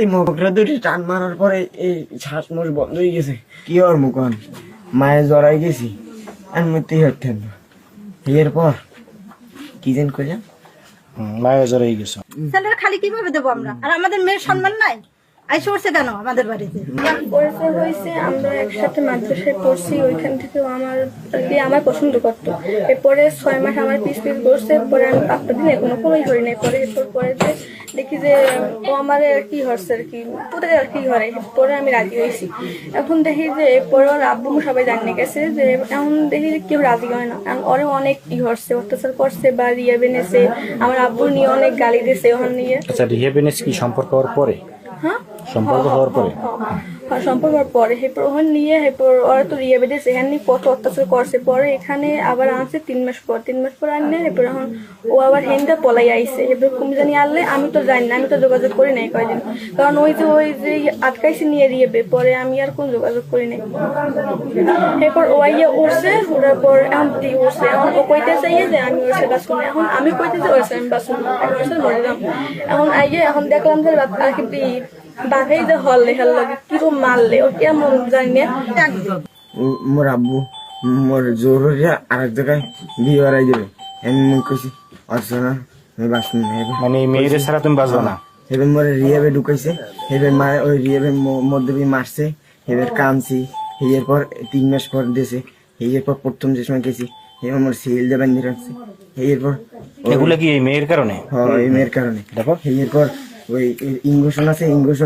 এই মগরা দুটি টান মারার পরে এই শ্বাস মোষ বন্ধ হয়ে গেছে। কি ওর মুখন মায়ের জড়াই গেছি। আর মধ্যেই হতেন না। এরপর কি যেন করলাম মায়ের জড়াই গেছে। তাহলে খালি কীভাবে দেবো আমরা? আর আমাদের মেয়ের সম্মান নাই? আইসে পড়ছে কেন আমাদের বাড়িতে? পরিচয় হয়েছে আমরা একসাথে মাদ্রাসায় পড়ছি ওইখান থেকেও আমার আর কি আমার পছন্দ করতো। এরপরে ছয় মাস আমার পিস পিস বসছে পরে আমি পাঁচটা দিন কোনো কোনোই হই নাই। পরে এরপর পরে যে দেখি যে ও আমার আর কি হচ্ছে আর কি তোদের আর কি হয় পরে আমি রাজি হয়েছি। এখন দেখি যে এরপরে ওর আব্বু সবাই জানিয়ে গেছে যে এখন দেখি যে কেউ রাজি হয় না। এখন ওরে অনেক ই হচ্ছে অত্যাচার করছে বা রিয়া বেনেছে আমার আব্বু নিয়ে অনেক গালি দিয়েছে ওখান নিয়ে। আচ্ছা রিহেবেনেস কি সম্পর্ক হওয়ার পরে? হ্যাঁ? সম্পর্ক হওয়ার পরে? হ্যাঁ, সম্পর্ক হওয়ার পরে। এরপর ওখানে নিয়ে এরপর ওরা তো রিয়া বেঁধে সেখানে নিয়ে কত অত্যাচার করছে। পরে এখানে আবার আনছে তিন মাস পর। তিন মাস পর আনলে এরপর এখন ও আবার হেন্দা পলাই আইছে। এরপর কুমি জানি আনলে আমি তো জানি না আমি তো যোগাযোগ করি নাই কয়দিন। কারণ ওই যে ওই যে আটকাইছে নিয়ে রিয়েবে পরে আমি আর কোন যোগাযোগ করি নাই। এরপর ও আইয়া উঠছে ওঠার পর এখন দি উঠছে এখন ও কইতে চাইয়ে যে আমি ওর সাথে বাসুন এখন আমি কইতে যে ওর সাথে আমি ওর মরে যাম এখন আইয়ে এখন দেখলাম যে আর বাঘেই যে হল্লে হল্লে কিরম মারলে ও কেমন জানি না? মোর আব্বু মোর জোর হইয়া আর এক জায়গায় বিয়ে বাড়াই দেবে। আমি মনে করছি অর্চনা আমি বাসন মানে মেয়েদের ছাড়া তুমি বাঁচবা না? এবার মোরে রিয়াবে ঢুকাইছে এবার মা ওই রিয়াবে মধ্যে দিয়ে মারছে এবার কামছি এর পর তিন মাস পর দিয়েছে এর পর প্রথম যে সময় গেছি এবার মোর সিল এগুলো কি এই মেয়ের কারণে? হয় এই মেয়ের কারণে। দেখো। এরপর güey, English no sé, English.